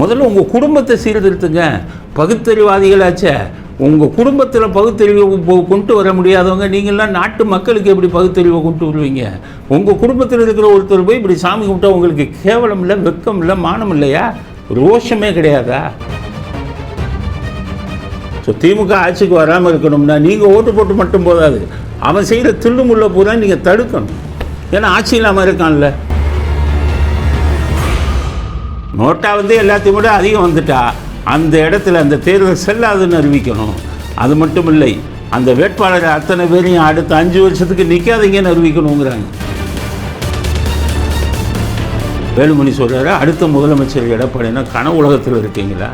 முதல்ல உங்கள் குடும்பத்தை சீர்திருத்துங்க. பகுத்தறிவாதிகளாச்சே. உங்கள் குடும்பத்தில் பகுத்தறிவை கொண்டு வர முடியாதவங்க நீங்கள்லாம் நாட்டு மக்களுக்கு எப்படி பகுத்தறிவை கொண்டு வருவீங்க? உங்கள் குடும்பத்தில் இருக்கிற ஒருத்தர் போய் இப்படி சாமி கும்பிட்டா உங்களுக்கு கேவலம் இல்லை வெக்கம் இல்லை மானம் இல்லையா? ரோஷமே கிடையாதா? ஸோ திமுக ஆட்சிக்கு வராமல் இருக்கணும்னா நீங்கள் ஓட்டு போட்டு மட்டும் போதாது. அவன் செய்கிற தில்லுமுள்ள பூரா நீங்கள் தடுக்கணும். ஏன்னா ஆட்சி இல்லாமல் இருக்கான்ல. நோட்டா வந்து எல்லாத்தையும் விட அதிகம் வந்துட்டா அந்த இடத்துல அந்த தேர்தல் செல்லாதுன்னு அறிவிக்கணும். அது மட்டும் இல்லை அந்த வேட்பாளர் அத்தனை பேரையும் அடுத்த அஞ்சு வருஷத்துக்கு நிற்காதீங்கன்னு அறிவிக்கணுங்கிறாங்க. வேலுமணி சொல்கிறாரு அடுத்த முதலமைச்சர் எடப்பாடினா கனவு உலகத்தில் இருக்கீங்களா?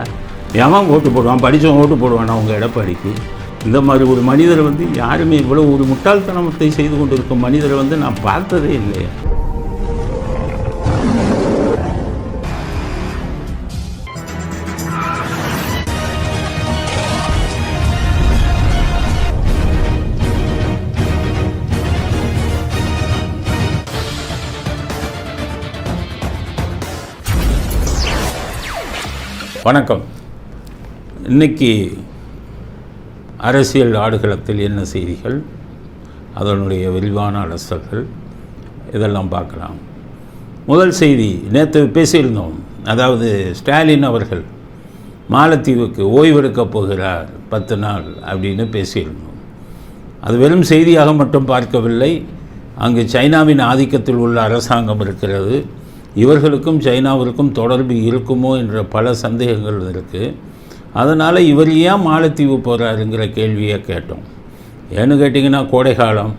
எவன் ஓட்டு போடுவான்? படித்தவன் ஓட்டு போடுவானா உங்கள் எடப்பாடிக்கு? இந்த மாதிரி ஒரு மனிதரை வந்து யாருமே இவ்வளோ ஒரு முட்டாள்தனத்தை செய்து கொண்டிருக்கும் மனிதரை வந்து நான் பார்த்ததே இல்லையா. வணக்கம். இன்னைக்கு அரசியல் ஆடுகளத்தில் என்ன செய்திகள்? அதனுடைய விரிவான அலசல்கள் இதெல்லாம் பார்க்கலாம். முதல் செய்தி நேற்று பேசியிருந்தோம். அதாவது ஸ்டாலின் அவர்கள் மாலத்தீவுக்கு ஓய்வெடுக்கப் போகிறார் பத்து நாள் அப்படின்னு பேசியிருந்தோம். அது வெறும் செய்தியாக மட்டும் பார்க்கவில்லை. அங்கு சைனாவின் ஆதிக்கத்தில் உள்ள அரசாங்கம் இருக்கிறது. இவர்களுக்கும் சைனாவிற்கும் தொடர்பு இருக்குமோ என்ற பல சந்தேகங்கள் இருக்குது அதனால் இவர் ஏன் மாலத்தீவு போகிறாருங்கிற கேள்வியை கேட்டோம். ஏன்னு கேட்டிங்கன்னா கோடைக்காலம்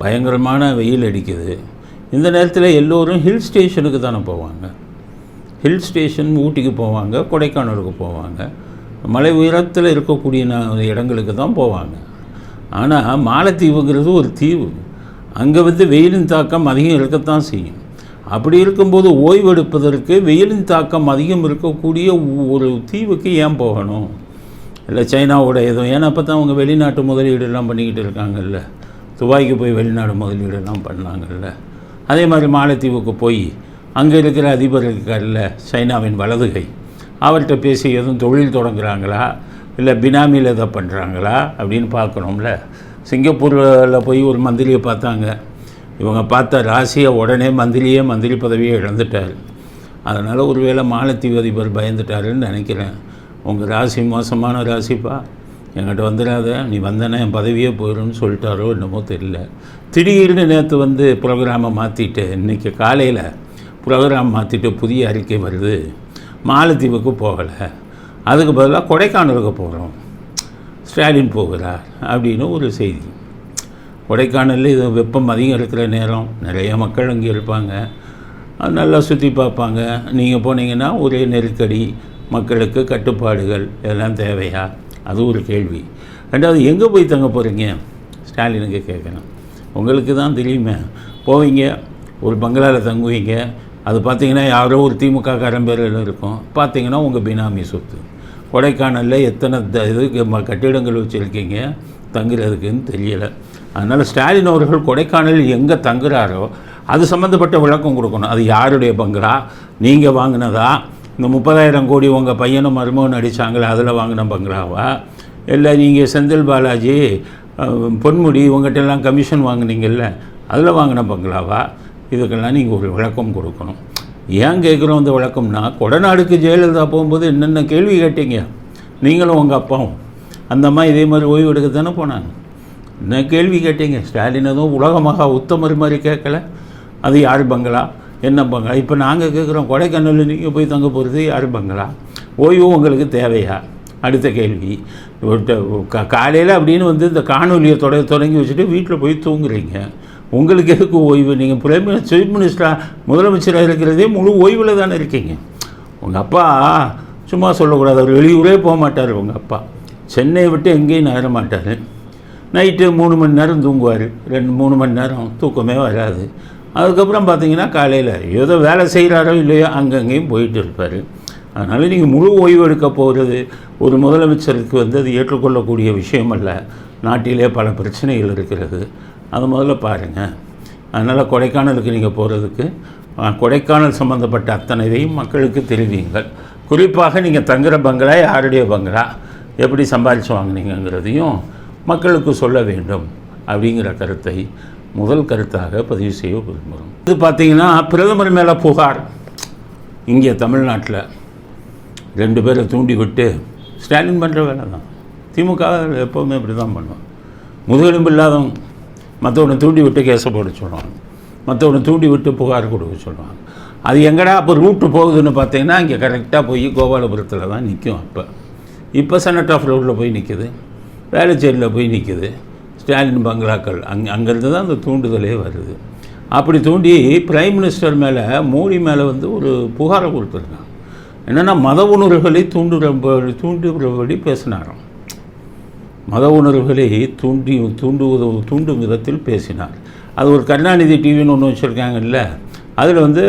பயங்கரமான வெயில் அடிக்குது. இந்த நேரத்தில் எல்லோரும் ஹில் ஸ்டேஷனுக்கு தானே போவாங்க. ஹில் ஸ்டேஷன் ஊட்டிக்கு போவாங்க கொடைக்கானலுக்கு போவாங்க. மலை உயரத்தில் இருக்கக்கூடிய இடங்களுக்கு தான் போவாங்க. ஆனால் மாலத்தீவுங்கிறது ஒரு தீவு. அங்கே வந்து வெயிலின் தாக்கம் அதிகம் இருக்கத்தான் செய்யும். அப்படி இருக்கும்போது ஓய்வெடுப்பதற்கு வெயிலின் தாக்கம் அதிகம் இருக்கக்கூடிய ஒ- ஒரு தீவுக்கு ஏன் போகணும்? இல்லை சைனாவோட எதுவும் ஏன்னா அப்போ தான் அவங்க வெளிநாட்டு முதலீடுலாம் பண்ணிக்கிட்டு இருக்காங்கல்ல. துபாய்க்கு போய் வெளிநாடு முதலீடுலாம் பண்ணாங்கல்ல. அதே மாதிரி மாலத்தீவுக்கு போய் அங்கே இருக்கிற அதிபர் இருக்கார்ல சைனாவின் வலதுகை. அவர்கிட்ட பேசி எதுவும் தொழில் தொடங்குறாங்களா? இல்லை பினாமியில் எதை பண்ணுறாங்களா அப்படின்னு பார்க்கணும்ல. சிங்கப்பூரில் போய் ஒரு மந்திரியை பார்த்தாங்க. இவங்க பார்த்த ராசியை உடனே மந்திரியே மந்திரி பதவியை இழந்துட்டார். அதனால் ஒருவேளை மாலத்தீவு அதிபர் பயந்துட்டாருன்னு நினைக்கிறேன். உங்கள் ராசி மோசமான ராசிப்பா? என்கிட்ட வந்துடாத. நீ வந்தனா என் பதவியே போயிடும்னு சொல்லிட்டாரோ என்னமோ தெரியல. திடீர்னு நேற்று வந்து ப்ரோக்ராமை மாற்றிட்டு இன்றைக்கி காலையில் ப்ரோக்ராம் மாற்றிட்டு புதிய அறிக்கை வருது. மாலத்தீவுக்கு போகலை. அதுக்கு பதிலாக கொடைக்கானலுக்கு போகிறோம் ஸ்டாலின் போகிறார் அப்படின்னு ஒரு செய்தி. கொடைக்கானலில் இது வெப்பம் அதிகம் இருக்கிற நேரம். நிறைய மக்கள் அங்கே இருப்பாங்க. நல்லா சுற்றி பார்ப்பாங்க. நீங்கள் போனீங்கன்னா ஒரே நெருக்கடி மக்களுக்கு கட்டுப்பாடுகள் இதெல்லாம் தேவையா? அது ஒரு கேள்வி. ரெண்டாவது எங்கே போய் தங்க போகிறீங்க ஸ்டாலினுக்கு கேட்குறேன் உங்களுக்கு தான் தெரியுமே. போவீங்க ஒரு பங்களாவில் தங்குவீங்க. அது பார்த்தீங்கன்னா யாரோ ஒரு திமுக காரன் பேரில் இருக்கும். பார்த்தீங்கன்னா உங்கள் பினாமி சொத்து. கொடைக்கானலில் எத்தனை த- இதுக்கு ம- கட்டிடங்கள் வச்சுருக்கீங்க? தங்குறதுக்குன்னு தெரியலை. அதனால் ஸ்டாலின் அவர்கள் கொடைக்கானலில் எங்கே தங்குறாரோ அது சம்மந்தப்பட்ட விளக்கம் கொடுக்கணும். அது யாருடைய பங்களா? நீங்கள் வாங்கினதா? இந்த முப்பதாயிரம் கோடி உங்கள் பையனும் மருமகன் அடித்தாங்களே அதில் வாங்கின பங்களாவா? இல்லை நீங்கள் செந்தில் பாலாஜி பொன்முடி உங்கள்கிட்டலாம் கமிஷன் வாங்கினீங்கல்ல அதில் வாங்கின பங்களாவா? இதுக்கெல்லாம் நீங்கள் ஒரு விளக்கம் கொடுக்கணும். ஏன் கேட்குறோம் அந்த விளக்கம்னா கொடநாடுக்கு ஜெயலலிதா போகும்போது என்னென்ன கேள்வி கேட்டீங்க? நீங்களும் உங்கள் அப்பாவும். அந்த அம்மா இதே மாதிரி ஓய்வு எடுக்க தானே போனாங்க? என்ன கேள்வி கேட்டீங்க? ஸ்டாலின் எதுவும் உலகமாக உத்தமர் மாதிரி கேட்கல. அது யார் பங்களா? என்ன பங்களா? இப்போ நாங்கள் கேட்குறோம் கொடைக்கானலில் நீங்கள் போய் தங்க போகிறது யார் பங்களா? ஓய்வு உங்களுக்கு தேவையா? அடுத்த கேள்வி. காலையில் அப்படின்னு வந்து இந்த காணொலியை தொட தொடங்கி வச்சுட்டு வீட்டில் போய் தூங்குறீங்க. உங்களுக்கு எதுக்கு ஓய்வு? நீங்கள் பிரைம் சீஃப் மினிஸ்டராக முதலமைச்சராக இருக்கிறதே முழு ஓய்வில் தானே இருக்கீங்க. உங்கள் அப்பா சும்மா சொல்லக்கூடாது. அவர் வெளியூரே போக மாட்டார் உங்கள் அப்பா. சென்னையை விட்டு எங்கேயும் நகர மாட்டார். நைட்டு மூணு மணி நேரம் தூங்குவார். ரெண்டு மூணு மணி நேரம் தூக்கமே வராது. அதுக்கப்புறம் பார்த்தீங்கன்னா காலையில் ஏதோ வேலை செய்கிறாரோ இல்லையோ அங்கங்கேயும் போயிட்டு இருப்பார். அதனால் நீங்கள் முழு ஓய்வு எடுக்க போகிறது ஒரு முதலமைச்சருக்கு வந்து அது ஏற்றுக்கொள்ளக்கூடிய விஷயம் அல்ல. நாட்டிலே பல பிரச்சனைகள் இருக்கிறது. அதை முதல்ல பாருங்கள் அதனால் கொடைக்கானலுக்கு நீங்கள் போகிறதுக்கு கொடைக்கானல் சம்மந்தப்பட்ட அத்தனை இதையும் மக்களுக்கு தெரிவியுங்கள். குறிப்பாக நீங்கள் தங்குற பங்களா யாருடைய பங்களா எப்படி சம்பாதிச்சு வாங்குனீங்கங்கிறதையும் மக்களுக்கு சொல்ல வேண்டும் அப்படிங்கிற கருத்தை முதல் கருத்தாக பதிவு செய்ய விரும்புகிறோம். இது பார்த்தீங்கன்னா பிரதமர் மேலே புகார். இங்கே தமிழ்நாட்டில் ரெண்டு பேரை தூண்டி விட்டு ஸ்டாலின் பண்ணுற வேலை தான். திமுக எப்போவுமே இப்படி தான் பண்ணுவோம் முதுகெலும்பு இல்லாதவங்க மற்றவனை தூண்டி விட்டு கேஸை போட சொல்லுவாங்க மற்றவனை தூண்டி விட்டு புகார் கொடுக்க சொல்லுவாங்க அது எங்கடா அப்போ ரூட்டு போகுதுன்னு பார்த்தீங்கன்னா இங்கே கரெக்டாக போய் கோபாலபுரத்தில் தான் நிற்கும் அப்போ. இப்போ செனட் ஆஃப் ரோட்டில் போய் நிற்கிது வேளச்சேரியில் போய் நிற்குது. ஸ்டாலின் பங்களாக்கள். அங்கே அங்கேருந்து தான் அந்த தூண்டுதலே வருது. அப்படி தூண்டி பிரைம் மினிஸ்டர் மேலே மோடி மேலே வந்து ஒரு புகாரை கொடுத்துருக்கான். என்னென்னா மத உணர்வுகளை தூண்டுற தூண்டுகிறபடி பேசினாராம். மத உணர்வுகளை தூண்டி தூண்டுவது தூண்டும் விதத்தில் பேசினார். அது ஒரு கருணாநிதி டிவின்னு ஒன்று வச்சுருக்காங்கல்ல. அதில் வந்து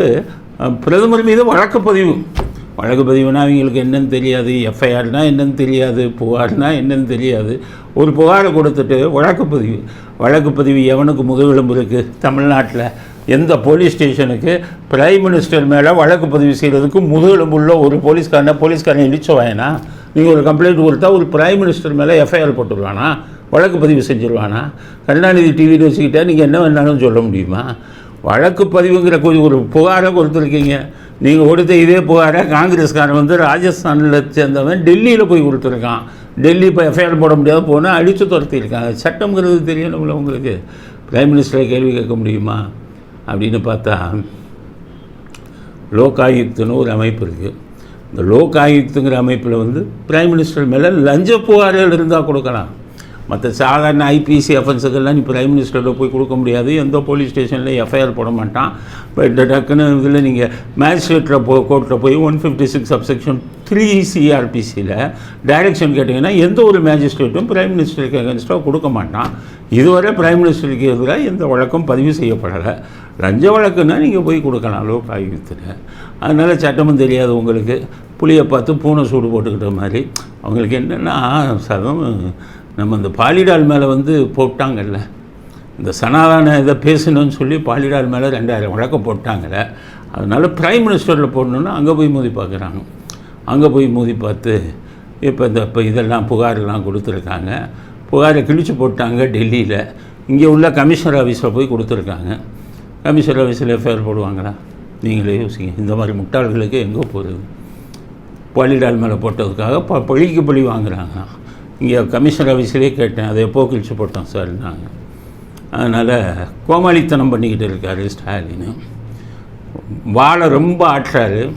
பிரதமர் மீது வழக்கு பதிவு வழக்கு பதிவுனா அவங்களுக்கு என்னன்னு தெரியாது எஃப்ஐஆர்னால் என்னன்னு தெரியாது புகார்னா என்னன்னு தெரியாது. ஒரு புகாரை கொடுத்துட்டு வழக்கு பதிவு. வழக்கு பதிவு எவனுக்கு முதுகெலும்பு இருக்குது தமிழ்நாட்டில். எந்த போலீஸ் ஸ்டேஷனுக்கு? பிரைம் மினிஸ்டர் மேலே வழக்கு பதிவு செய்கிறதுக்கு முதுகெலும்புள்ள ஒரு போலீஸ்காரனை போலீஸ்காரன் இடிச்சவாயனா நீங்கள் ஒரு கம்ப்ளைண்ட் கொடுத்தா ஒரு பிரைம் மினிஸ்டர் மேலே எஃப்ஐஆர் போட்டுருவானா? வழக்கு பதிவு செஞ்சுருவானா? கருணாநிதி டிவியில் வச்சுக்கிட்டா நீங்கள் என்ன வேணாலும் சொல்ல முடியுமா? வழக்கு பதிவுங்கிற கொஞ்சம் ஒரு புகாரை கொடுத்துருக்கீங்க. நீங்கள் கொடுத்த இதே புகாரை காங்கிரஸ்காரன் வந்து ராஜஸ்தானில் சேர்ந்தவன் டெல்லியில் போய் கொடுத்துருக்கான். டெல்லி இப்போ எஃப்ஐஆர் போட முடியாத போனால் அடித்து துரத்திருக்காங்க சட்டம்ங்கிறது தெரியணும்ல உங்களுக்கு. பிரைம் மினிஸ்டரை கேள்வி கேட்க முடியுமா? அப்படின்னு பார்த்தா லோக் ஆயுக்துன்னு ஒரு அமைப்பு இருக்குது இந்த லோகாயுக்துங்கிற அமைப்பில் வந்து பிரைம் மினிஸ்டர் மேலே லஞ்ச புகார்கள் இருந்தால் கொடுக்கலாம். மற்ற சாதாரண ஐபிசி அஃபென்ஸுக்கெல்லாம் நீ பிரைம் மினிஸ்டரில் போய் கொடுக்க முடியாது. எந்த போலீஸ் ஸ்டேஷனில் எஃப்ஐஆர் போட மாட்டான். இப்போ டக்குன்னு இதில் நீங்கள் மேஜிஸ்ட்ரேட்டில் போ கோர்ட்டில் போய் one fifty six subsection three சிஆர்பிசியில் direction கேட்டிங்கன்னா எந்த ஒரு மேஜிஸ்ட்ரேட்டும் பிரைம் மினிஸ்டருக்கு அகேன்ஸ்டாக கொடுக்க மாட்டான். இதுவரை பிரைம் மினிஸ்டருக்கு எதிராக எந்த வழக்கம் பதிவு செய்யப்படலை. லஞ்ச வழக்குன்னா நீங்கள் போய் கொடுக்கலாம் லோக் ஆயுக்தில் அதனால் சட்டமும் தெரியாது உங்களுக்கு. புளியை பார்த்து பூனை சூடு போட்டுக்கிட்ட மாதிரி. அவங்களுக்கு என்னென்னா சதம் நம்ம இந்த பாலிடால் மேலே வந்து போட்டாங்கல்ல. இந்த சனாதான இதை பேசணும்னு சொல்லி பாலிடால் மேலே ரெண்டாயிரம் வழக்கம் போட்டாங்கல்ல. அதனால் பிரைம் மினிஸ்டரில் போடணுன்னா அங்கே போய் மோதி பார்க்குறாங்க. அங்கே போய் மோதி பார்த்து இப்போ இந்த இப்போ இதெல்லாம் புகாரெல்லாம் கொடுத்துருக்காங்க. புகாரை கிழிச்சு போட்டாங்க டெல்லியில். இங்கே உள்ள கமிஷனர் ஆஃபீஸில் போய் கொடுத்துருக்காங்க. கமிஷனர் ஆஃபீஸில் எஃப்ஐஆர் போடுவாங்களா? நீங்களே யோசிங்க. இந்த மாதிரி முட்டாள்களுக்கு எங்கே போகிறது பாலிடால் மேலே போட்டதுக்காக ப பழிக்கு பழி வாங்குறாங்க. இங்கே கமிஷனர் ஆஃபீஸ்லேயே கேட்டேன். அதை எப்போ கிழிச்சு போட்டோம் சார் நாங்கள் அதனால் கோமாளித்தனம் பண்ணிக்கிட்டு இருக்காரு ஸ்டாலின். வாழை ரொம்ப ஆட்டுறாரு.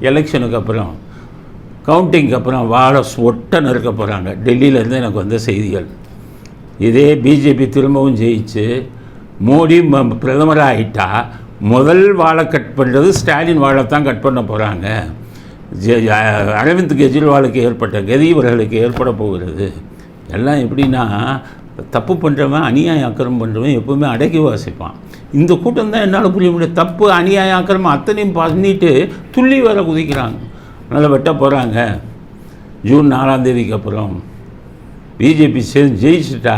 எலெக்ஷனுக்கு அப்புறம் கவுண்டிங்க்கு அப்புறம் வாழை ஒட்ட நறுக்க போகிறாங்க டெல்லியிலேருந்து எனக்கு வந்த செய்திகள். இதே பிஜேபி திரும்பவும் ஜெயிச்சு மோடி ம- பிரதமராக ஆயிட்டா முதல் வாழை கட் பண்ணுறது ஸ்டாலின் வாழை தான் கட் பண்ண போகிறாங்க அரவிந்த் கெஜ்ரிவாலுக்கு ஏற்பட்ட கதி இவர்களுக்கு ஏற்பட போகிறது. எல்லாம் எப்படின்னா தப்பு பண்ணுறவன் அநியாய அக்கிரமம் பண்ணுறவன் எப்பவுமே அடக்கி வாசிப்பான். இந்த கூட்டம் தான் என்னால் புரிய முடியும். தப்பு அநியாய அக்கிரமம் அத்தனையும் பண்ணிட்டு துள்ளி வேற குதிக்கிறாங்க. அதனால் வெட்ட போகிறாங்க ஜூன் நாலாம் தேதிக்கு அப்புறம் பிஜேபி சேர்ந்து ஜெயிச்சுட்டா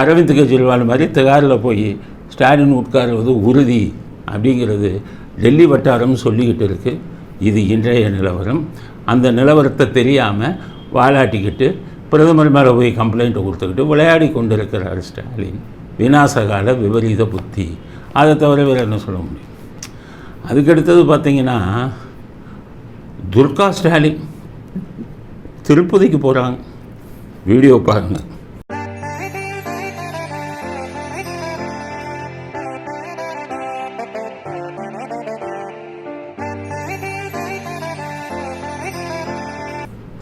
அரவிந்த் கெஜ்ரிவால் மாதிரி திகாரில் போய் ஸ்டாலின் உட்காருவது உறுதி அப்படிங்கிறது டெல்லி வட்டாரம் சொல்லிக்கிட்டு இருக்குது இது இன்றைய நிலவரம். அந்த நிலவரத்தை தெரியாமல் வாலாட்டிக்கிட்டு பிரதமர் மேலே போய் கம்ப்ளைண்ட்டை கொடுத்துக்கிட்டு விளையாடி கொண்டிருக்கிறார் ஸ்டாலின். விநாசகால விபரீத புத்தி. அதை தவிர வேறு என்ன சொல்ல முடியும்? அதுக்கடுத்தது பார்த்தீங்கன்னா துர்கா ஸ்டாலின் திருப்பதிக்கு போகிறாங்க வீடியோ பாருங்கள்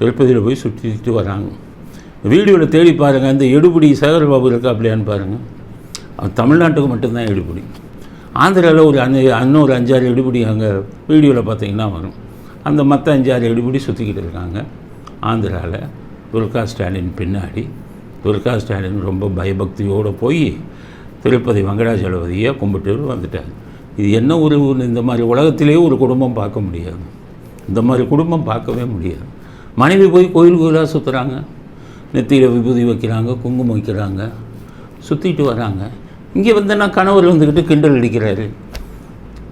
திருப்பதியில் போய் சுற்றிட்டு வராங்க. வீடியோவில் தேடி பாருங்கள் அந்த எடுபடி சேகர்பாபு இருக்கா அப்படியான்னு பாருங்கள் அவன் தமிழ்நாட்டுக்கு மட்டும்தான் எடுபடி. ஆந்திராவில் ஒரு அஞ்சு இன்னொரு அஞ்சாறு எடுபடி அங்கே வீடியோவில் பார்த்தீங்கன்னா வரும். அந்த மற்ற அஞ்சாறு எடுபடி சுற்றிக்கிட்டு இருக்காங்க. ஆந்திராவில் துர்கா ஸ்டாலின் பின்னாடி துர்கா ஸ்டாலின் ரொம்ப பயபக்தியோடு போய் திருப்பதி வெங்கடாச்சலபதியை கும்பிட்டு வந்துட்டார். இது என்ன ஒரு இந்த மாதிரி உலகத்திலேயே ஒரு குடும்பம் பார்க்க முடியாது. இந்த மாதிரி குடும்பம் பார்க்கவே முடியாது. மனைவி போய் கோயில் கோயிலாக சுற்றுறாங்க நெத்தியில் விபூதி வைக்கிறாங்க குங்குமம் வைக்கிறாங்க. சுற்றிட்டு வராங்க. இங்கே வந்து நான் கணவர் வந்துக்கிட்டு கிண்டல் அடிக்கிறாரு.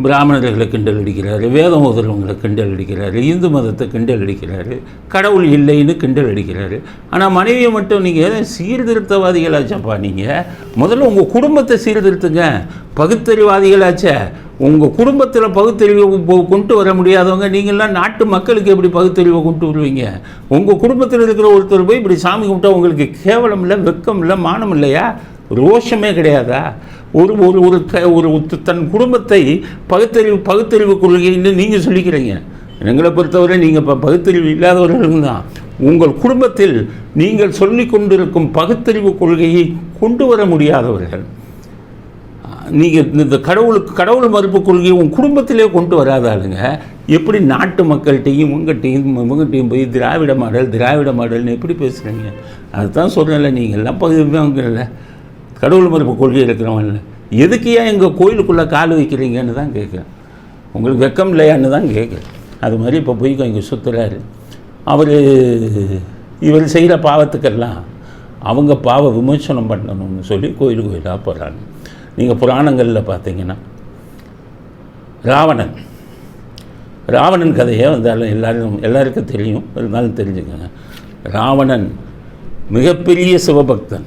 பிராமணர்களை கிண்டல் அடிக்கிறாரு வேதம் ஓதுறவங்களை கிண்டல் அடிக்கிறாரு இந்து மதத்தை கிண்டல் அடிக்கிறாரு கடவுள் இல்லைன்னு கிண்டல் அடிக்கிறாரு. ஆனால் மனைவியை மட்டும் நீங்கள் சீர்திருத்தவாதிகளாச்சப்பா நீங்கள் முதல்ல உங்கள் குடும்பத்தை சீர்திருத்துங்க. பகுத்தறிவாதிகளாச்சே. உங்கள் குடும்பத்தில் பகுத்தறிவை கொண்டு வர முடியாதவங்க நீங்கள்லாம் நாட்டு மக்களுக்கு எப்படி பகுத்தறிவை கொண்டு வருவீங்க? உங்கள் குடும்பத்தில் இருக்கிற ஒருத்தர் போய் இப்படி சாமி கும்பிட்டா உங்களுக்கு கேவலம் இல்லை வெக்கம் இல்லை மானம் இல்லையா? ரோஷமே கிடையாதா? ஒரு ஒரு ஒரு க ஒரு தன் குடும்பத்தை பகுத்தறிவு பகுத்தறிவு கொள்கைன்னு நீங்கள் சொல்லிக்கிறீங்க. எங்களை பொறுத்தவரை நீங்கள் இப்போ பகுத்தறிவு இல்லாதவர்களும் தான். உங்கள் குடும்பத்தில் நீங்கள் சொல்லி கொண்டிருக்கும் பகுத்தறிவு கொள்கையை கொண்டு வர முடியாதவர்கள். நீங்கள் இந்த கடவுளுக்கு கடவுள் மறுப்பு கொள்கையை உங்கள் குடும்பத்திலே கொண்டு வராதாளுங்க எப்படி நாட்டு மக்கள்கிட்டையும் உங்கள்கிட்டையும் உங்கள்கிட்டையும் போய் திராவிட மாடல் திராவிட மாடல்னு எப்படி பேசுகிறீங்க அதுதான் சொல்கிறேன்ல நீங்கள் எல்லாம் பகுதியில் கடவுள் மறுப்பு கொள்கை இருக்கிறவன் எதுக்கு ஏன் எங்கள் கோயிலுக்குள்ளே கால் வைக்கிறீங்கன்னு தான் கேட்குறேன். உங்களுக்கு வெக்கம் இல்லையான்னு தான் கேட்குறேன். அது மாதிரி இப்போ போய் இங்கே சுற்றுறாரு அவர் இவர் செய்கிற பாவத்துக்கெல்லாம் அவங்க பாவ விமர்சனம் பண்ணணும்னு சொல்லி கோயில் கோயிலாக போகிறாங்க நீங்கள் புராணங்களில் பார்த்தீங்கன்னா ராவணன் ராவணன் கதையை வந்தாலும் எல்லாரும் எல்லாருக்கும் தெரியும். இருந்தாலும் தெரிஞ்சுக்கோங்க. ராவணன் மிகப்பெரிய சிவபக்தன்.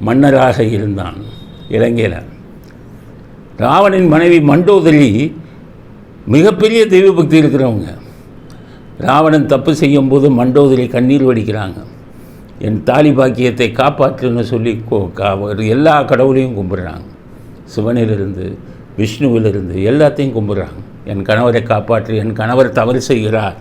மன்னராக இருந்தான் இலங்கையில் ராவணின் மனைவி மண்டோதரி மிகப்பெரிய தெய்வ பக்தி இருக்கிறவங்க. ராவணன் தப்பு செய்யும்போது மண்டோதரி கண்ணீர் வடிக்கிறாங்க. என் தாலி பாக்கியத்தை காப்பாற்றுன்னு சொல்லி கோ- எல்லா கடவுளையும் கும்பிட்றாங்க. சிவனிலிருந்து விஷ்ணுவிலிருந்து எல்லாத்தையும் கும்பிட்றாங்க. என் கணவரை காப்பாற்று என் கணவர் தவறு செய்கிறார்.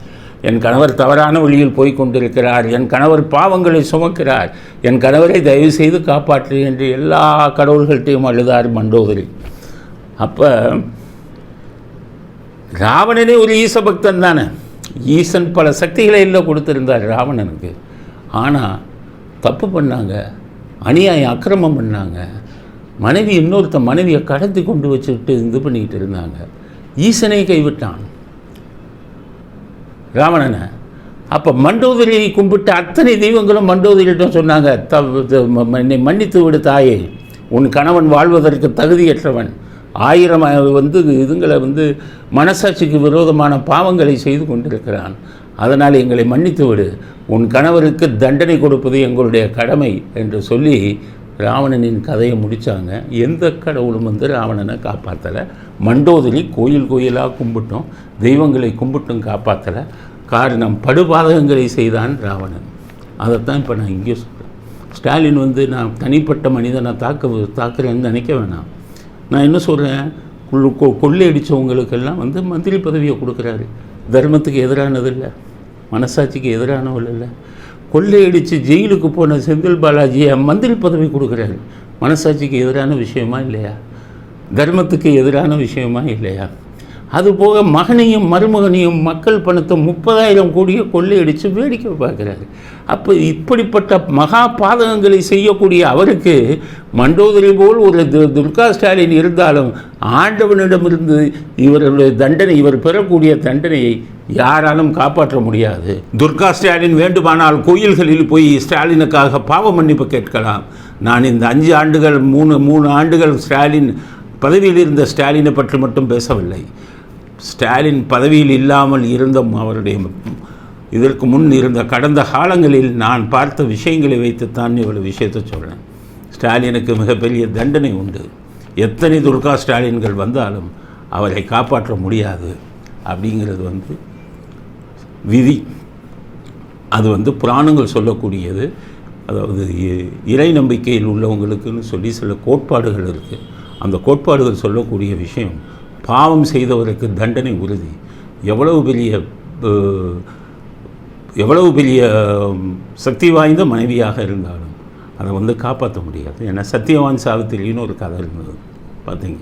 என் கணவர் தவறான வழியில் போய் கொண்டிருக்கிறார் என் கணவர் பாவங்களை சுமக்கிறார். என் கணவரை தயவு செய்து காப்பாற்று என்று எல்லா கடவுள்கள்கிட்டையும் அழுதார் மண்டோதரி. அப்போ ராவணனே ஒரு ஈச பக்தன் தானே? ஈசன் பல சக்திகளை எல்லாம் கொடுத்துருந்தார் ராவணனுக்கு. ஆனால் தப்பு பண்ணாங்க. அநியாயம் அக்கிரமம் பண்ணாங்க. மனைவி இன்னொருத்த மனைவியை கடத்தி கொண்டு வச்சுக்கிட்டு இது பண்ணிக்கிட்டு இருந்தாங்க. ஈசனை கைவிட்டான். ராவணனை. அப்போ மண்டோதரியை கும்பிட்டு அத்தனை தெய்வங்களும் மண்டோதரியிடம் சொன்னாங்க த- ம- என்னை மன்னித்து விடு தாயே. உன் கணவன் வாழ்வதற்கு தகுதியற்றவன். ஆயிரம் வந்து இதுங்களை வந்து மனசாட்சிக்கு விரோதமான பாவங்களை செய்து கொண்டிருக்கிறான். அதனால் எங்களை மன்னித்து விடு. உன் கணவருக்கு தண்டனை கொடுப்பது எங்களுடைய கடமை என்று சொல்லி ராவணனின் கதையை முடித்தாங்க எந்த கடவுளும் வந்து ராவணனை காப்பாற்றலை மண்டோதரி கோயில் கோயிலாக கும்பிட்டோம். தெய்வங்களை கும்பிட்டும் காப்பாற்றலை காரணம் படுபாதகங்களை செய்தான் ராவணன். அதைத்தான் இப்போ நான் இங்கே சொல்கிறேன் ஸ்டாலின் வந்து நான் தனிப்பட்ட மனிதனை தாக்க தாக்குறேன்னு நினைக்க வேணாம். நான் என்ன சொல்கிறேன் கொ கொள்ளையடித்தவங்களுக்கெல்லாம் வந்து மந்திரி பதவியை கொடுக்குறாரு. தர்மத்துக்கு எதிரானது இல்லை. மனசாட்சிக்கு எதிரானவள் இல்லை. கொள்ளையடித்து ஜெயிலுக்கு போன செந்தில் பாலாஜியை மந்திரி பதவி கொடுக்குறாரு. மனசாட்சிக்கு எதிரான விஷயமா இல்லையா? தர்மத்துக்கு எதிரான விஷயமா இல்லையா? அதுபோக மகனையும் மருமகனையும் மக்கள் பணத்தை முப்பதாயிரம் கோடியை கொள்ளையடித்து வேடிக்கை பார்க்குறாரு. அப்போ இப்படிப்பட்ட மகா பாதகங்களை செய்யக்கூடிய அவருக்கு மண்டோதரி போல் ஒரு து- துர்கா ஸ்டாலின் இருந்தாலும் ஆண்டவனிடமிருந்து இவருடைய தண்டனை இவர் பெறக்கூடிய தண்டனையை யாராலும் காப்பாற்ற முடியாது. துர்கா ஸ்டாலின் வேண்டுமானால் கோயில்களில் போய் ஸ்டாலினுக்காக பாவ மன்னிப்பு கேட்கலாம். நான் இந்த அஞ்சு ஆண்டுகள் மூணு மூணு ஆண்டுகள் ஸ்டாலின் பதவியில் இருந்த ஸ்டாலினை பற்றி மட்டும் பேசவில்லை. ஸ்டாலின் பதவியில் இல்லாமல் இருந்த அவருடைய இதற்கு முன் இருந்த கடந்த காலங்களில் நான் பார்த்த விஷயங்களை வைத்துத்தான் இவ்வளவு விஷயத்தை சொல்கிறேன் ஸ்டாலினுக்கு மிகப்பெரிய தண்டனை உண்டு. எத்தனை துர்கா ஸ்டாலின்கள் வந்தாலும் அவரை காப்பாற்ற முடியாது. அப்படிங்கிறது வந்து விதி. அது வந்து புராணங்கள் சொல்லக்கூடியது. அதாவது இ- இறை நம்பிக்கையில் உள்ளவங்களுக்குன்னு சொல்லி சில கோட்பாடுகள் இருக்குது அந்த கோட்பாடுகள் சொல்லக்கூடிய விஷயம் பாவம் செய்தவருக்கு தண்டனை உறுதி. எவ்வளவு பெரிய எவ்வளவு பெரிய சக்தி வாய்ந்த மனைவியாக இருந்தாலும் அதை வந்து காப்பாற்ற முடியாது. ஏன்னா சத்தியவான் சாவித்திரின்னு ஒரு கதை இருந்தது. பார்த்தீங்க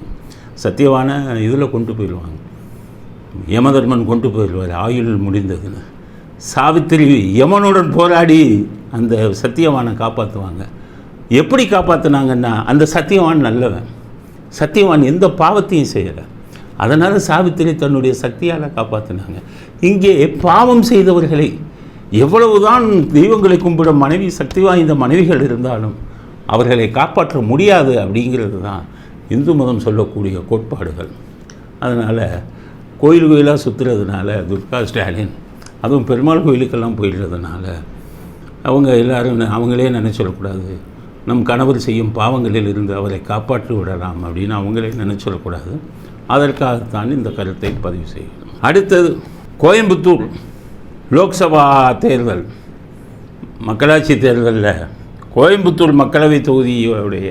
சத்தியவான இதில் கொண்டு போயிடுவாங்க. யமதர்மன் கொண்டு போயிடுவார் ஆயுள் முடிந்ததுன்னு சாவித்திரி யமனுடன் போராடி அந்த சத்தியவானை காப்பாற்றுவாங்க எப்படி காப்பாற்றுனாங்கன்னா அந்த சத்தியவான் நல்லவன். சத்தியவான் எந்த பாவத்தையும் செய்யலை. அதனால் சாவித்திரி தன்னுடைய சக்தியால் காப்பாற்றினாங்க இங்கே பாவம் செய்தவர்களை எவ்வளவுதான் தெய்வங்களை கும்பிடும் மனைவி சக்தி வாய்ந்த மனைவிகள் இருந்தாலும் அவர்களை காப்பாற்ற முடியாது அப்படிங்கிறது தான் இந்து மதம் சொல்லக்கூடிய கோட்பாடுகள். அதனால் கோயில் கோயிலாக சுற்றுறதுனால துர்கா ஸ்டாலின் அதுவும் பெருமாள் கோயிலுக்கெல்லாம் போயிடுறதுனால அவங்க எல்லாரும் ந- அவங்களே நினச்சிடக்கூடாது நம் கணவர் செய்யும் பாவங்களில் இருந்து அவரை காப்பாற்றி விடலாம் அப்படின்னு அவங்களே நினச்சிடக்கூடாது அதற்காகத்தான் இந்த கருத்தை பதிவு செய்யணும் அடுத்தது கோயம்புத்தூர் லோக்சபா தேர்தல். மக்களாட்சி தேர்தலில் கோயம்புத்தூர் மக்களவை தொகுதியுடைய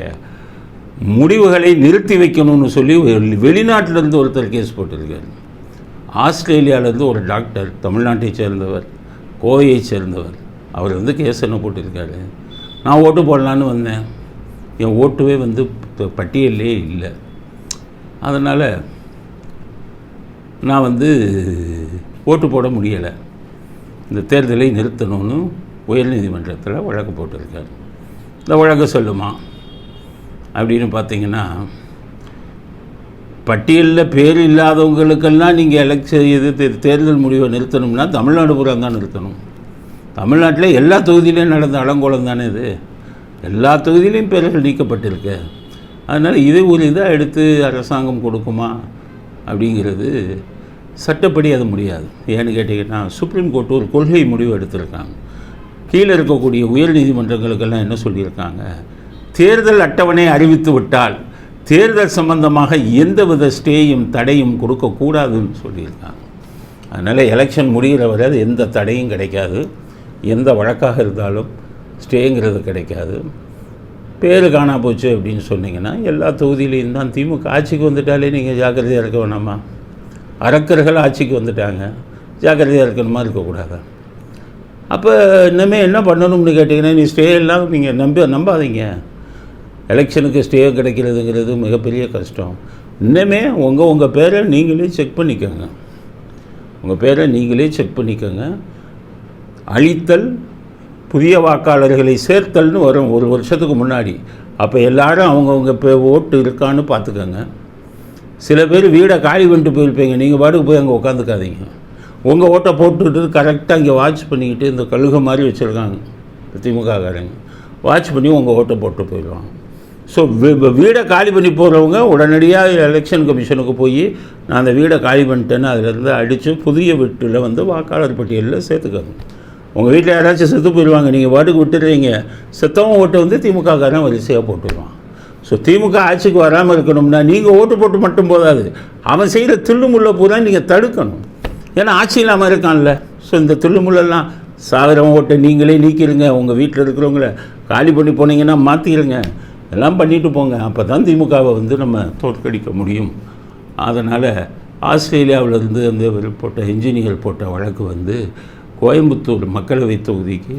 முடிவுகளை நிறுத்தி வைக்கணும்னு சொல்லி வெளிநாட்டிலிருந்து ஒருத்தர் கேஸ் போட்டிருக்காரு. ஆஸ்திரேலியாவிலேருந்து ஒரு டாக்டர் தமிழ்நாட்டை சேர்ந்தவர் கோவையை சேர்ந்தவர். அவர் வந்து கேஸ் என்ன போட்டிருக்காரு. நான் ஓட்டு போடலான்னு வந்தேன். என் ஓட்டுவே வந்து பட்டியலே இல்லை. அதனால் நான் வந்து ஓட்டு போட முடியலை. இந்த தேர்தலை நிறுத்தணும்னு உயர்நீதிமன்றத்தில் வழக்கு போட்டிருக்காரு. இந்த வழக்கு சொல்லுமா? அப்படின்னு பார்த்தீங்கன்னா பட்டியலில் பேர் இல்லாதவங்களுக்கெல்லாம் நீங்கள் எலெக்ஷன் இது தேர்தல் முடிவை நிறுத்தணும்னா தமிழ்நாடு பூரா தான் நிறுத்தணும். தமிழ்நாட்டில் எல்லா தொகுதியிலையும் நடந்த அலங்கோலம் தானே இது. எல்லா தொகுதியிலையும் பேர்கள் நீக்கப்பட்டிருக்கு. அதனால் இது ஒரு இதாக எடுத்து அரசாங்கம் கொடுக்குமா அப்படிங்கிறது சட்டப்படி அது முடியாது. ஏன்னு கேட்டிங்கன்னா சுப்ரீம் கோர்ட் ஒரு கொள்கை முடிவு எடுத்திருக்காங்க. கீழே இருக்கக்கூடிய உயர் நீதிமன்றங்களுக்கெல்லாம் என்ன சொல்லியிருக்காங்க? தேர்தல் அட்டவணை அறிவித்து விட்டால் தேர்தல் சம்பந்தமாக எந்தவித ஸ்டேயும் தடையும் கொடுக்கக்கூடாதுன்னு சொல்லியிருக்காங்க. அதனால் எலெக்ஷன் முடிகிற வரை அது எந்த தடையும் கிடைக்காது. எந்த வழக்காக இருந்தாலும் ஸ்டேங்கிறது கிடைக்காது. பேர் காணா போச்சு அப்படின்னு சொன்னீங்கன்னா எல்லா தொகுதியிலையும் தான் திமுக ஆட்சிக்கு வந்துட்டாலே நீங்கள் ஜாக்கிரதையாக இருக்க வேணாமா? அரக்கர்கள் ஆட்சிக்கு வந்துட்டாங்க. ஜாக்கிரதையாக இருக்கணுமா? இருக்கக்கூடாதா? அப்போ இன்னமே என்ன பண்ணணும்னு கேட்டிங்கன்னா நீ ஸ்டே எல்லாம் நீங்கள் நம்ப நம்பாதீங்க. எலெக்ஷனுக்கு ஸ்டே கிடைக்கிறதுங்கிறது மிகப்பெரிய கஷ்டம். இன்னுமே உங்கள் உங்கள் பேரை நீங்களே செக் பண்ணிக்கோங்க. உங்கள் பேரை நீங்களே செக் பண்ணிக்கோங்க. அழித்தல் புதிய வாக்காளர்களை சேர்த்தல்னு வரும் ஒரு வருஷத்துக்கு முன்னாடி. அப்போ எல்லாரும் அவங்கவுங்க இப்போ ஓட்டு இருக்கான்னு பார்த்துக்கோங்க. சில பேர் வீடை காலி பண்ணிட்டு போயிருப்பீங்க. நீங்கள் பாட்டுக்கு போய் அங்கே உட்காந்துக்காதீங்க உங்கள் ஓட்டை போட்டுட்டு கரெக்டாக இங்கே வாட்ச் பண்ணிக்கிட்டு இந்த கழுகு மாதிரி வச்சுருக்காங்க. திமுககாரங்க. வாட்ச் பண்ணி உங்கள் ஓட்டை போட்டு போயிடுவாங்க. ஸோ வீடை காலி பண்ணி போகிறவங்க உடனடியாக எலெக்ஷன் கமிஷனுக்கு போய் நான் அந்த வீடை காலி பண்ணிட்டேன்னு அதிலிருந்து அடித்து புதிய வீட்டில் வந்து வாக்காளர் பட்டியலில் சேர்த்துக்கோங்க உங்கள் வீட்டில் யாராச்சும் செத்து போயிடுவாங்க நீங்கள் பாட்டுக்கு விட்டுடுறீங்க செத்தவங்க ஓட்டு வந்து திமுககாரன் வரிசையாக போட்டுருவான். ஸோ திமுக ஆட்சிக்கு வராமல் இருக்கணும்னா நீங்கள் ஓட்டு போட்டு மட்டும் போதாது. அவன் செய்கிற தில்லுமுள்ள பூரா நீங்கள் தடுக்கணும். ஏன்னா ஆட்சி இல்லாமல் இருக்கான்ல. ஸோ இந்த தில்லுமுள்ளெல்லாம் சாகரவன் ஓட்டை நீங்களே நீக்கிடுங்க உங்கள் வீட்டில் இருக்கிறவங்கள காலி பண்ணி போனீங்கன்னா மாற்றிடுங்க எல்லாம் பண்ணிட்டு போங்க. அப்போ தான் திமுகவை வந்து நம்ம தோற்கடிக்க முடியும். அதனால் ஆஸ்திரேலியாவிலேருந்து அந்த போட்ட இன்ஜினியர் போட்ட வழக்கு வந்து கோயம்புத்தூர் மக்களவை தொகுதிக்கு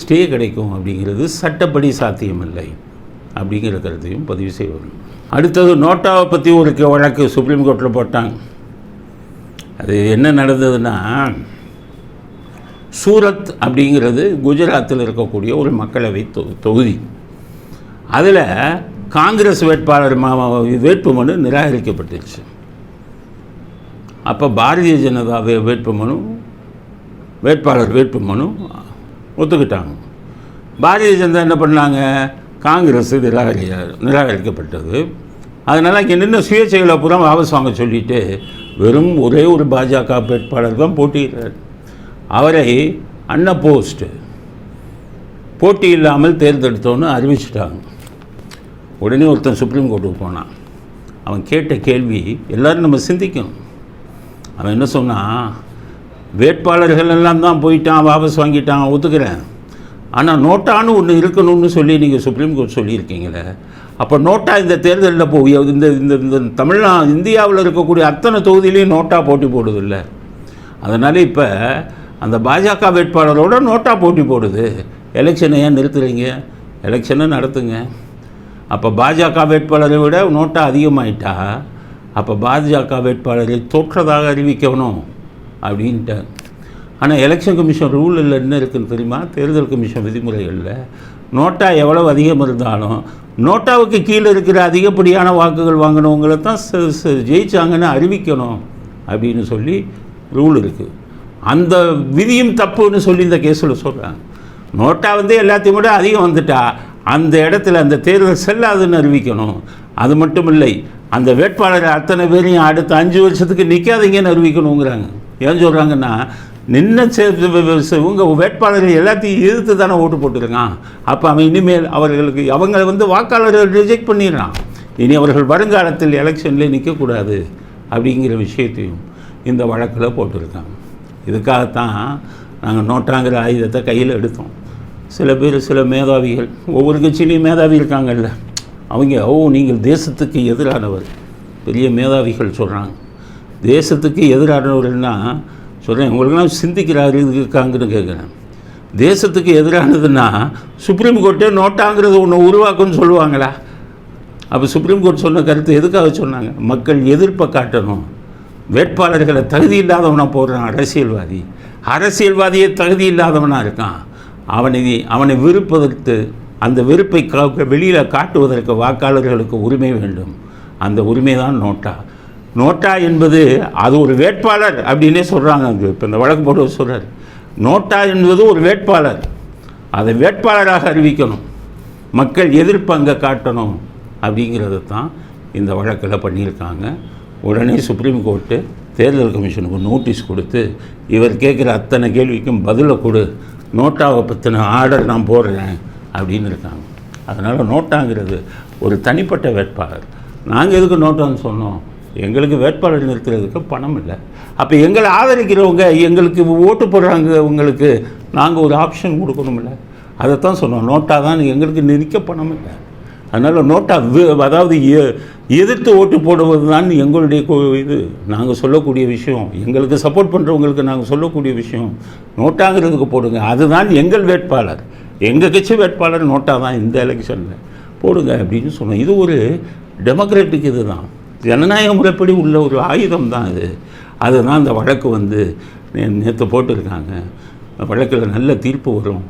ஸ்டே கிடைக்கும் அப்படிங்கிறது சட்டப்படி சாத்தியமில்லை அப்படிங்கிற கருத்தையும் பதிவு செய்வோம். அடுத்தது நோட்டாவை பற்றி ஒரு வழக்கு சுப்ரீம் கோர்ட்டில் போட்டாங்க. அது என்ன நடந்ததுன்னா சூரத் அப்படிங்கிறது குஜராத்தில் இருக்கக்கூடிய ஒரு மக்களவை தொகுதி. அதில் காங்கிரஸ் வேட்பாளர் வேட்பு வேட்புமனு நிராகரிக்கப்பட்டுருச்சு அப்போ பாரதிய ஜனதா வேட்பு வேட்புமனு வேட்பாளர் வேட்புமனு ஒத்துக்கிட்டாங்க. பாரதிய ஜனதா என்ன பண்ணாங்க? காங்கிரஸ் நிராகரி நிராகரிக்கப்பட்டது. அதனால் இங்கே நின்று சுயேட்சைகளை பூரா வாபஸ் வாங்க சொல்லிட்டு வெறும் ஒரே ஒரு பாஜக வேட்பாளர் தான் போட்டியிடுறார். அவரை அன்ன போஸ்ட்டு போட்டி இல்லாமல் தேர்ந்தெடுத்தோன்னு அறிவிச்சிட்டாங்க. உடனே ஒருத்தன் சுப்ரீம் கோர்ட்டுக்கு போனான். அவன் கேட்ட கேள்வி எல்லாரும் நம்ம சிந்திக்கணும். அவன் என்ன சொன்னான்? வேட்பாளர்கள் எல்லாம் தான் போயிட்டான் வாபஸ் வாங்கிட்டான் ஒத்துக்கிறேன். ஆனால் நோட்டான்னு ஒன்று இருக்கணும்னு சொல்லி நீங்கள் சுப்ரீம் கோர்ட் சொல்லியிருக்கீங்களே அப்போ நோட்டா இந்த தேர்தலில் போய் இந்த இந்த இந்த தமிழ்நா இந்தியாவில் இருக்கக்கூடிய அத்தனை தொகுதியிலையும் நோட்டா போட்டி போடுதில்ல. அதனால் இப்போ அந்த பாஜக வேட்பாளரோட நோட்டா போட்டி போடுது. எலெக்ஷனை ஏன் நிறுத்துறீங்க? எலெக்ஷனை நடத்துங்க. அப்போ பாஜக வேட்பாளரை விட நோட்டா அதிகமாயிட்டா? அப்போ பாஜக வேட்பாளரை தோற்றதாக அறிவிக்கணும் அப்படின்ட்டார். ஆனால் எலெக்ஷன் கமிஷன் ரூலில் என்ன இருக்குன்னு தெரியுமா? தேர்தல் கமிஷன் விதிமுறைகளில் நோட்டா எவ்வளவு அதிகம் இருந்தாலும் நோட்டாவுக்கு கீழே இருக்கிற அதிகப்படியான வாக்குகள் வாங்கினவங்களை தான் ஜெயிச்சாங்கன்னு அறிவிக்கணும் அப்படின்னு சொல்லி ரூல் இருக்குது அந்த விதியும் தப்புன்னு சொல்லி இந்த கேஸில் சொல்கிறாங்க நோட்டா வந்து எல்லாத்தையும் விட அதிகம் வந்துட்டா அந்த இடத்துல அந்த தேர்தல் செல்லாதுன்னு அறிவிக்கணும். அது மட்டும் இல்லை அந்த வேட்பாளர் அத்தனை பேரையும் அடுத்த அஞ்சு வருஷத்துக்கு நிற்காதீங்கன்னு அறிவிக்கணுங்கிறாங்க. ஏன் சொல்கிறாங்கன்னா நின்ன இவங்க வேட்பாளர்கள் எல்லாத்தையும் எதிர்த்து தானே ஓட்டு போட்டுருக்கான். அப்போ அவன் இனிமேல் அவர்களுக்கு அவங்கள வந்து வாக்காளர்கள் ரிஜெக்ட் பண்ணிடுறான் இனி அவர்கள் வருங்காலத்தில் எலெக்ஷன்லேயே நிற்கக்கூடாது அப்படிங்கிற விஷயத்தையும் இந்த வழக்கில் போட்டிருக்காங்க. இதுக்காகத்தான் நாங்கள் நோட்டாங்கிற ஆயுதத்தை கையில் எடுத்தோம். சில பேர் சில மேதாவிகள் ஒவ்வொரு கட்சியிலையும் மேதாவி இருக்காங்கல்ல. அவங்க ஓ நீங்கள் தேசத்துக்கு எதிரானவர். பெரிய மேதாவிகள் சொல்கிறாங்க தேசத்துக்கு எதிரானவர்கள்னா சொல்கிறேன் உங்களுக்குலாம் சிந்திக்கிற அறிவு இருக்காங்கன்னு கேட்குறேன் தேசத்துக்கு எதிரானதுன்னா சுப்ரீம் கோர்ட்டே நோட்டாங்கிறது ஒன்று உருவாக்குன்னு சொல்லுவாங்களா? அப்போ சுப்ரீம் கோர்ட் சொன்ன கருத்து எதுக்காக சொன்னாங்க? மக்கள் எதிர்ப்பை காட்டணும். வேட்பாளர்களை தகுதி இல்லாதவனாக போடுறான் அரசியல்வாதி. அரசியல்வாதியே தகுதி இல்லாதவனாக இருக்கான். அவனை அவனை விருப்பதற்கு அந்த வெறுப்பை வெளியில் காட்டுவதற்கு வாக்காளர்களுக்கு உரிமை வேண்டும். அந்த உரிமை தான் நோட்டா. நோட்டா என்பது அது ஒரு வேட்பாளர் அப்படின்னே சொல்கிறாங்க அங்கே. இப்போ இந்த வழக்கு போட்டு சொல்கிறார் நோட்டா என்பது ஒரு வேட்பாளர். அதை வேட்பாளராக அறிவிக்கணும். மக்கள் எதிர்ப்பு அங்கே காட்டணும் அப்படிங்கிறது தான் இந்த வழக்கில் பண்ணியிருக்காங்க. உடனே சுப்ரீம் கோர்ட்டு தேர்தல் கமிஷனுக்கு நோட்டீஸ் கொடுத்து இவர் கேட்குற அத்தனை கேள்விக்கும் பதிலை கொடு நோட்டாவை பற்றின ஆர்டர் நான் போடுறேன் அப்படின்னு இருக்காங்க. அதனால் நோட்டாங்கிறது ஒரு தனிப்பட்ட வேட்பாளர். நாங்கள் எதுக்கு நோட்டான்னு சொன்னோம்? எங்களுக்கு வேட்பாளர் நிறுத்துறதுக்கு பணம் இல்லை. அப்போ எங்களை ஆதரிக்கிறவங்க எங்களுக்கு ஓட்டு போடுறாங்க உங்களுக்கு நாங்கள் ஒரு ஆப்ஷன் கொடுக்கணுமில்ல அதைத்தான் சொன்னோம். நோட்டா தான் எங்களுக்கு நிற்க பணம் இல்லை. அதனால் நோட்டா அதாவது எதிர்த்து ஓட்டு போடுவது தான் எங்களுடைய இது. நாங்கள் சொல்லக்கூடிய விஷயம். எங்களுக்கு சப்போர்ட் பண்ணுறவங்களுக்கு நாங்கள் சொல்லக்கூடிய விஷயம். நோட்டாங்கிறதுக்கு போடுங்க. அதுதான் எங்கள் வேட்பாளர். எங்கள் கட்சி வேட்பாளர் நோட்டா தான் இந்த எலெக்ஷனில். போடுங்க அப்படின்னு சொன்னோம். இது ஒரு டெமோக்ராட்டிக் இது தான் ஜனநாயக முறைப்படி உள்ள ஒரு ஆயுதம் தான் அது அதுதான் அந்த வழக்கு வந்து நேற்று போட்டிருக்காங்க. வழக்கில் நல்ல தீர்ப்பு வரும்.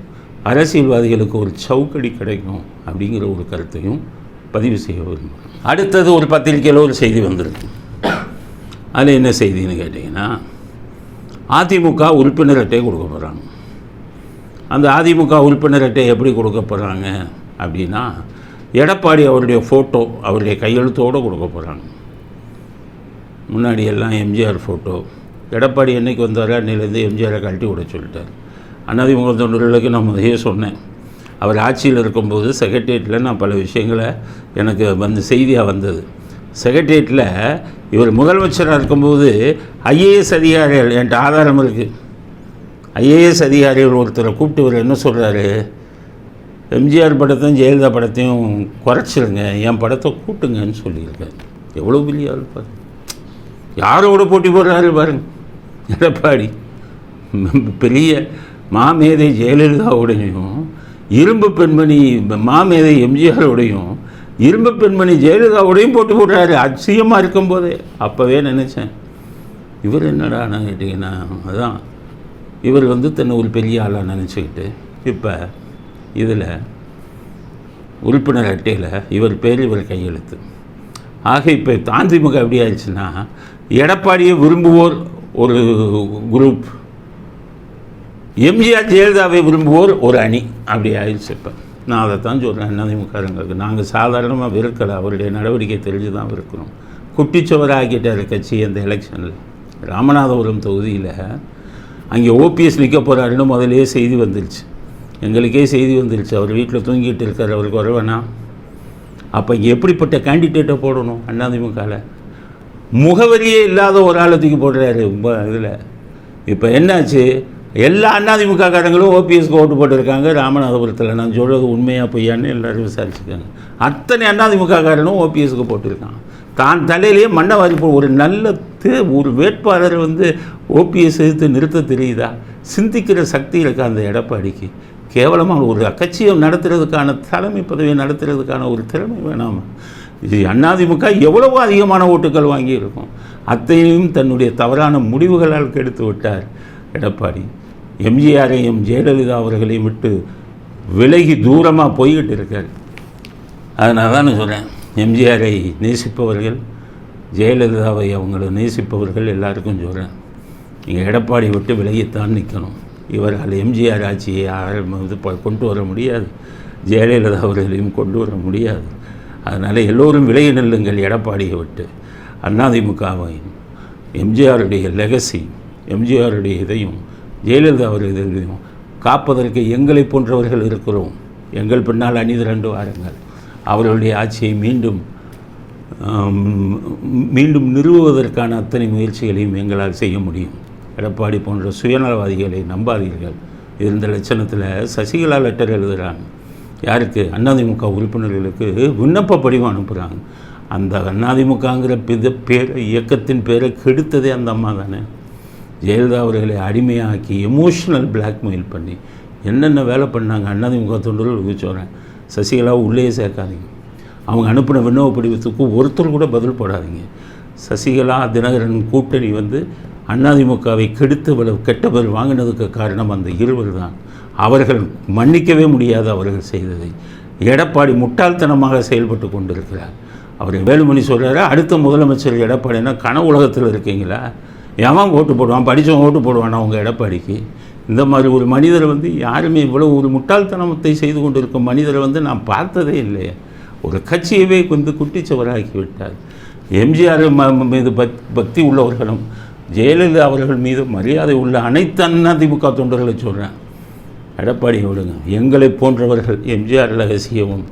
அரசியல்வாதிகளுக்கு ஒரு சவுக்கடி கிடைக்கும் அப்படிங்கிற ஒரு கருத்தையும் பதிவு செய்ய விரும்புகிறேன் அடுத்தது ஒரு பத்திரிக்கையில் ஒரு செய்தி வந்திருக்கு. அதில் என்ன செய்தின்னு கேட்டிங்கன்னா அதிமுக உறுப்பினர் அட்டையை கொடுக்க போகிறாங்க அந்த அதிமுக உறுப்பினர் அட்டையை எப்படி கொடுக்க போகிறாங்க அப்படின்னா எடப்பாடி அவருடைய ஃபோட்டோ அவருடைய கையெழுத்தோடு கொடுக்க போகிறாங்க முன்னாடி எல்லாம் எம்ஜிஆர் ஃபோட்டோ எடப்பாடி என்றைக்கு வந்தார் அன்னையிலேருந்து எம்ஜிஆரை கழட்டி விட சொல்லிட்டார். அண்ணாதிமுக தொண்டர்களுக்கு நான் முதலே சொன்னேன். அவர் ஆட்சியில் இருக்கும்போது செக்ரட்டரியேட்டில் நான் பல விஷயங்களை எனக்கு வந்து செய்தியாக வந்தது. செக்ரட்டரியேட்டில் இவர் முதலமைச்சராக இருக்கும்போது ஐஏஎஸ் அதிகாரிகள் என்கிட்ட ஆதாரம் இருக்குது ஐஏஎஸ் அதிகாரிகள் ஒருத்தரை கூப்பிட்டு இவர் என்ன சொல்கிறாரு எம்ஜிஆர் படத்தையும் ஜெயலலிதா படத்தையும் குறைச்சிருங்க என் படத்தை கூட்டுங்கன்னு சொல்லியிருக்கேன் எவ்வளோ பெரிய ஆள் பாரு. யாரோட போட்டி போடுறாரு பாருங்க. எடப்பாடி. பெரிய மாமேதை ஜெயலலிதாவுடனையும் இரும்பு பெண்மணி மாமேதை எம்ஜிஆரோடையும் இரும்பு பெண்மணி ஜெயலலிதாவோடையும் போட்டு போடுறாரு அச்சியமாக இருக்கும்போதே. அப்போவே நினச்சேன் இவர் என்னடான்னு கேட்டிங்கன்னா அதான் இவர் வந்து தன்னை ஒரு பெரிய ஆளாக நினச்சிக்கிட்டு இப்போ இதில் உறுப்பினர் அட்டையில் இவர் பேர் இவர் கையெழுத்து. ஆக இப்போ தாந்திமுக எப்படி ஆயிடுச்சுன்னா எடப்பாடியை விரும்புவோர் ஒரு குரூப் எம்ஜிஆர் ஜெயலலிதாவை விரும்புவோர் ஒரு அணி. அப்படி ஆயிடுச்சு இப்போ நான் அதை தான் சொல்கிறேன் அதிமுகங்களுக்கு நாங்கள் சாதாரணமாக வெறுக்கலை அவருடைய நடவடிக்கை தெரிஞ்சு தான் இருக்கிறோம் குட்டிச்சுவராகிட்டார் கட்சி அந்த எலெக்ஷனில். ராமநாதபுரம் தொகுதியில் அங்கே ஓபிஎஸ் நிற்க போகிறாருன்னு முதலே செய்தி வந்துருச்சு. எங்களுக்கே செய்தி வந்துருச்சு. அவர் வீட்டில் தூங்கிட்டு இருக்கார் அவருக்கு வரவேணா அப்போ இங்கே எப்படிப்பட்ட கேண்டிடேட்டை போடணும் அண்ணாதிமுகவில் முகவரியே இல்லாத ஒரு ஆளை தூக்கி போடுறாரு இதில். இப்போ என்னாச்சு? எல்லா அதிமுககாரங்களும் ஓபிஎஸ்க்கு ஓட்டு போட்டிருக்காங்க. ராமநாதபுரத்தில் நான் சொல்கிறது உண்மையாக பொய்யான்னு எல்லோரும் விசாரிச்சுக்காங்க அத்தனை அதிமுககாரனும் ஓபிஎஸ்க்கு போட்டிருக்கான் தான் தலையிலேயே மண்ணை வாரிப்பு போ ஒரு நல்ல ஒரு வேட்பாளர் வந்து ஓபிஎஸ் எதிர்த்து நிறுத்த தெரியுதா? சிந்திக்கிற சக்தி இருக்கா அந்த எடப்பாடிக்கு? கேவலமாக ஒரு கட்சியை நடத்துறதுக்கான தலைமை பதவியை நடத்துறதுக்கான ஒரு திறமை வேணாமா. இது அதிமுக எவ்வளவோ அதிகமான ஓட்டுகள் வாங்கியிருக்கும். அத்தையும் தன்னுடைய தவறான முடிவுகளால் கெடுத்து விட்டார். எடப்பாடி எம்ஜிஆரையும் ஜெயலலிதா அவர்களையும் விட்டு விலகி தூரமாக போய்கிட்டு இருக்கார். அதனால தான் சொல்கிறேன் எம்ஜிஆரை நேசிப்பவர்கள் ஜெயலலிதாவை அவங்கள நேசிப்பவர்கள் எல்லாருக்கும் சொல்கிறேன் நீங்கள் எடப்பாடி விட்டு விலகித்தான் நிற்கணும் இவரால் எம்ஜிஆர் ஆட்சியை இது கொண்டு வர முடியாது. ஜெயலலிதா அவர்களையும் கொண்டு வர முடியாது. அதனால் எல்லோரும் விலகி நெல்லுங்கள் எடப்பாடியை விட்டு. அதிமுகவை எம்ஜிஆருடைய லெகசி எம்ஜிஆருடைய இதையும் ஜெயலலிதா அவர்கள் இதையும் காப்பதற்கு எங்களை போன்றவர்கள் இருக்கிறோம். எங்கள் பின்னால் அணி திரண்டு வாருங்கள். அவர்களுடைய ஆட்சியை மீண்டும் மீண்டும் நிறுவுவதற்கான அத்தனை முயற்சிகளையும் எங்களால் செய்ய முடியும். எடப்பாடி போன்ற சுயநலவாதிகளை நம்பாதீர்கள். இருந்த லட்சணத்தில் சசிகலா லெட்டர் எழுதுகிறாங்க யாருக்கு? அதிமுக உறுப்பினர்களுக்கு விண்ணப்ப படிவம் அனுப்புகிறாங்க அந்த அதிமுகங்கிற பித பேர் இயக்கத்தின் பேரை கெடுத்ததே அந்த அம்மா தானே? ஜெயலலிதா அவர்களை அடிமையாக்கி எமோஷனல் பிளாக்மெயில் பண்ணி என்னென்ன வேலை பண்ணாங்க அண்ணாதிமுக தொண்டர்களுக்கு சொல்கிறேன் சசிகலாவை உள்ளே சேர்க்காதீங்க. அவங்க அனுப்பின விண்ணவ படிவத்துக்கு ஒருத்தர் கூட பதில் போடாதீங்க. சசிகலா தினகரன் கூட்டணி வந்து அதிமுகவை கெடுத்து இவ்வளவு கெட்ட பதில் வாங்கினதுக்கு காரணம் அந்த இருவர் தான். அவர்கள் மன்னிக்கவே முடியாது அவர்கள் செய்ததை. எடப்பாடி முட்டாள்தனமாக செயல்பட்டு கொண்டிருக்கிறார். அவர் வேலுமணி சொல்கிறாரு அடுத்த முதலமைச்சர் எடப்பாடினா கன உலகத்தில் இருக்கீங்களா? எவன் ஓட்டு போடுவான்? படித்தவன் ஓட்டு போடுவானா? உங்கள் எடப்பாடிக்கு. இந்த மாதிரி ஒரு மனிதரை வந்து யாருமே இவ்வளோ ஒரு முட்டாள்தனத்தை செய்து கொண்டிருக்கும் மனிதரை வந்து நான் பார்த்ததே இல்லையே. ஒரு கட்சியவே வந்து குட்டிச்சவராக்கி விட்டார் எம்ஜிஆர் ம- மீது பக் பக்தி உள்ளவர்களும் ஜெயலலிதா அவர்கள் மீது மரியாதை உள்ள அனைத்து அதிமுக தொண்டர்களை சொல்கிறேன் எடப்பாடி விடுங்க. எங்களை போன்றவர்கள் எம்ஜிஆர் லகசியமும்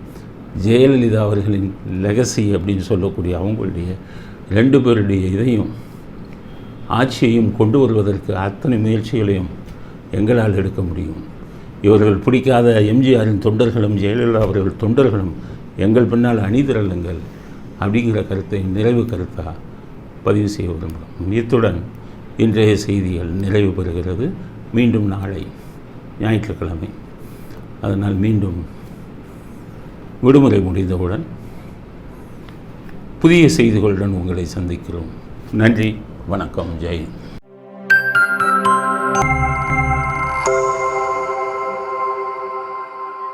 ஜெயலலிதா அவர்களின் லெகசி அப்படின்னு சொல்லக்கூடிய அவங்களுடைய ரெண்டு பேருடைய இதையும் ஆட்சியையும் கொண்டு வருவதற்கு அத்தனை முயற்சிகளையும் எங்களால் எடுக்க முடியும். இவர்கள் பிடிக்காத எம்ஜிஆரின் தொண்டர்களும் ஜெயலலிதா அவர்கள் தொண்டர்களும் எங்கள் பின்னால் அணிதிரளுங்கள் அப்படிங்கிற கருத்தை நிறைவு கருத்தாக பதிவு செய்ய விரும்புகிறோம். இத்துடன் இன்றைய செய்திகள் நிறைவு பெறுகிறது. மீண்டும் நாளை ஞாயிற்றுக்கிழமை. அதனால் மீண்டும் விடுமுறை முடிந்தவுடன் புதிய செய்திகளுடன் உங்களை சந்திக்கிறோம். நன்றி. வணக்கம் ஜெய்.